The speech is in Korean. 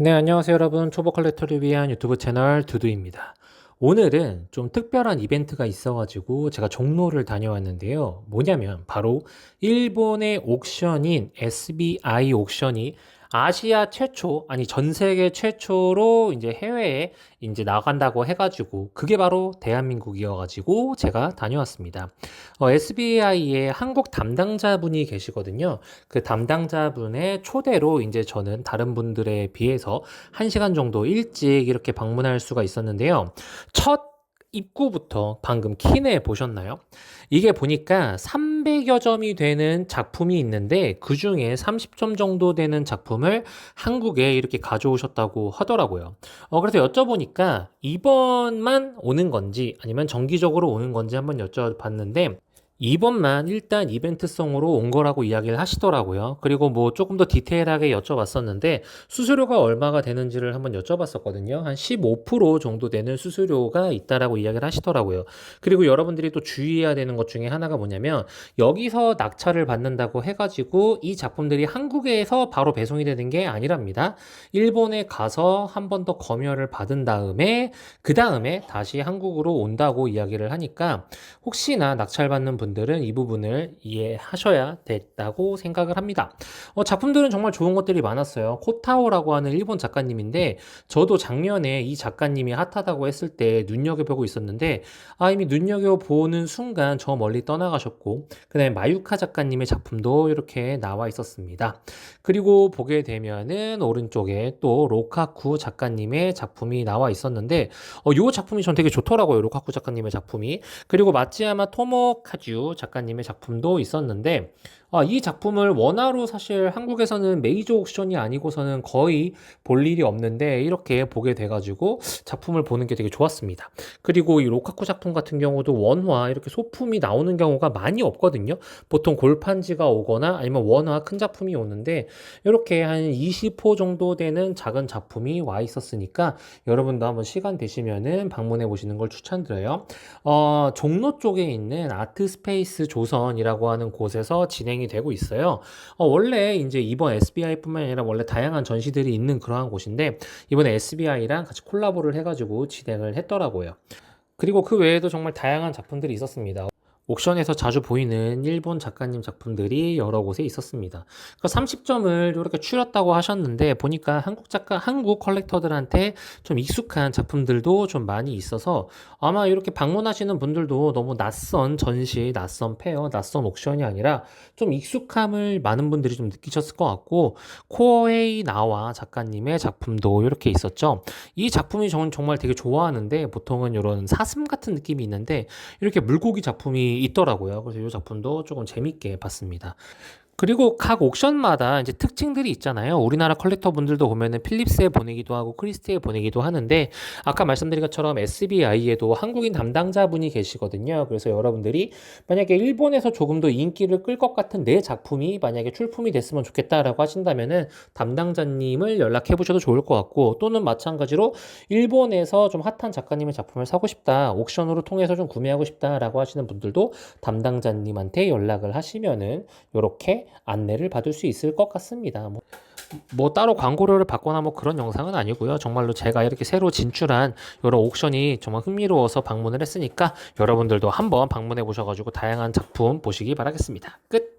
네, 안녕하세요, 여러분. 초보 컬렉터를 위한 유튜브 채널 두두입니다. 오늘은 좀 특별한 이벤트가 있어가지고 제가 종로를 다녀왔는데요. 뭐냐면 바로 일본의 옥션인 SBI 옥션이 아시아 최초, 아니 전 세계 최초로 이제 해외에 이제 나간다고 해가지고 그게 바로 대한민국이어가지고 제가 다녀왔습니다. 어, SBI의 한국 담당자분이 계시거든요. 그 담당자분의 초대로 이제 저는 다른 분들에 비해서 1시간 정도 일찍 이렇게 방문할 수가 있었는데요. 첫 입구부터 방금 키네 보셨나요? 이게 보니까 300여 점이 되는 작품이 있는데 그 중에 30점 정도 되는 작품을 한국에 이렇게 가져오셨다고 하더라고요. 어, 그래서 여쭤보니까 이번만 오는 건지 아니면 정기적으로 오는 건지 한번 여쭤봤는데 이번만 일단 이벤트성으로 온 거라고 이야기를 하시더라고요. 그리고 뭐 조금 더 디테일하게 여쭤봤었는데 수수료가 얼마가 되는지를 한번 여쭤봤었거든요. 한 15% 정도 되는 수수료가 있다라고 이야기를 하시더라고요. 그리고 여러분들이 또 주의해야 되는 것 중에 하나가 뭐냐면 여기서 낙찰을 받는다고 해가지고 이 작품들이 한국에서 바로 배송이 되는 게 아니랍니다. 일본에 가서 한 번 더 검열을 받은 다음에 그 다음에 다시 한국으로 온다고 이야기를 하니까 혹시나 낙찰받는 분 들은 이 부분을 이해하셔야 됐다고 생각을 합니다. 어, 작품들은 정말 좋은 것들이 많았어요. 코타오라고 하는 일본 작가님인데 저도 작년에 이 작가님이 핫하다고 했을 때 눈여겨보고 있었는데 아 이미 눈여겨보는 순간 저 멀리 떠나가셨고 그 다음에 마유카 작가님의 작품도 이렇게 나와 있었습니다. 그리고 보게 되면은 오른쪽에 또 로카쿠 작가님의 작품이 나와 있었는데 어, 요 작품이 전 되게 좋더라고요. 로카쿠 작가님의 작품이. 그리고 마츠야마 토모카주 작가님의 작품도 있었는데 아, 이 작품을 원화로 사실 한국에서는 메이저 옥션이 아니고서는 거의 볼 일이 없는데 이렇게 보게 돼가지고 작품을 보는 게 되게 좋았습니다. 그리고 이 로카쿠 작품 같은 경우도 원화 이렇게 소품이 나오는 경우가 많이 없거든요. 보통 골판지가 오거나 아니면 원화 큰 작품이 오는데 이렇게 한 20호 정도 되는 작은 작품이 와 있었으니까 여러분도 한번 시간 되시면은 방문해 보시는 걸 추천드려요. 어, 종로 쪽에 있는 아트 스페이스 조선이라고 하는 곳에서 진행 이 되고 있어요. 어, 원래 이제 이번 SBI뿐만 아니라 원래 다양한 전시들이 있는 그러한 곳인데 이번에 SBI랑 같이 콜라보를 해가지고 진행을 했더라고요. 그리고 그 외에도 정말 다양한 작품들이 있었습니다. 옥션에서 자주 보이는 일본 작가님 작품들이 여러 곳에 있었습니다. 그 30점을 이렇게 추렸다고 하셨는데 보니까 한국 작가, 한국 컬렉터들한테 좀 익숙한 작품들도 좀 많이 있어서 아마 이렇게 방문하시는 분들도 너무 낯선 전시, 낯선 페어, 낯선 옥션이 아니라 좀 익숙함을 많은 분들이 좀 느끼셨을 것 같고 코에이 나와 작가님의 작품도 이렇게 있었죠. 이 작품이 저는 정말 되게 좋아하는데 보통은 이런 사슴 같은 느낌이 있는데 이렇게 물고기 작품이 있더라고요. 그래서 이 작품도 조금 재밌게 봤습니다. 그리고 각 옥션마다 이제 특징들이 있잖아요. 우리나라 컬렉터 분들도 보면은 필립스에 보내기도 하고 크리스티에 보내기도 하는데 아까 말씀드린 것처럼 SBI에도 한국인 담당자분이 계시거든요. 그래서 여러분들이 만약에 일본에서 조금 더 인기를 끌 것 같은 내 작품이 만약에 출품이 됐으면 좋겠다라고 하신다면은 담당자님을 연락해 보셔도 좋을 것 같고 또는 마찬가지로 일본에서 좀 핫한 작가님의 작품을 사고 싶다. 옥션으로 통해서 좀 구매하고 싶다라고 하시는 분들도 담당자님한테 연락을 하시면은 이렇게 안내를 받을 수 있을 것 같습니다. 뭐, 뭐 따로 광고료를 받거나 뭐 그런 영상은 아니고요. 정말로 제가 이렇게 새로 진출한 이런 옥션이 정말 흥미로워서 방문을 했으니까 여러분들도 한번 방문해 보셔가지고 다양한 작품 보시기 바라겠습니다. 끝!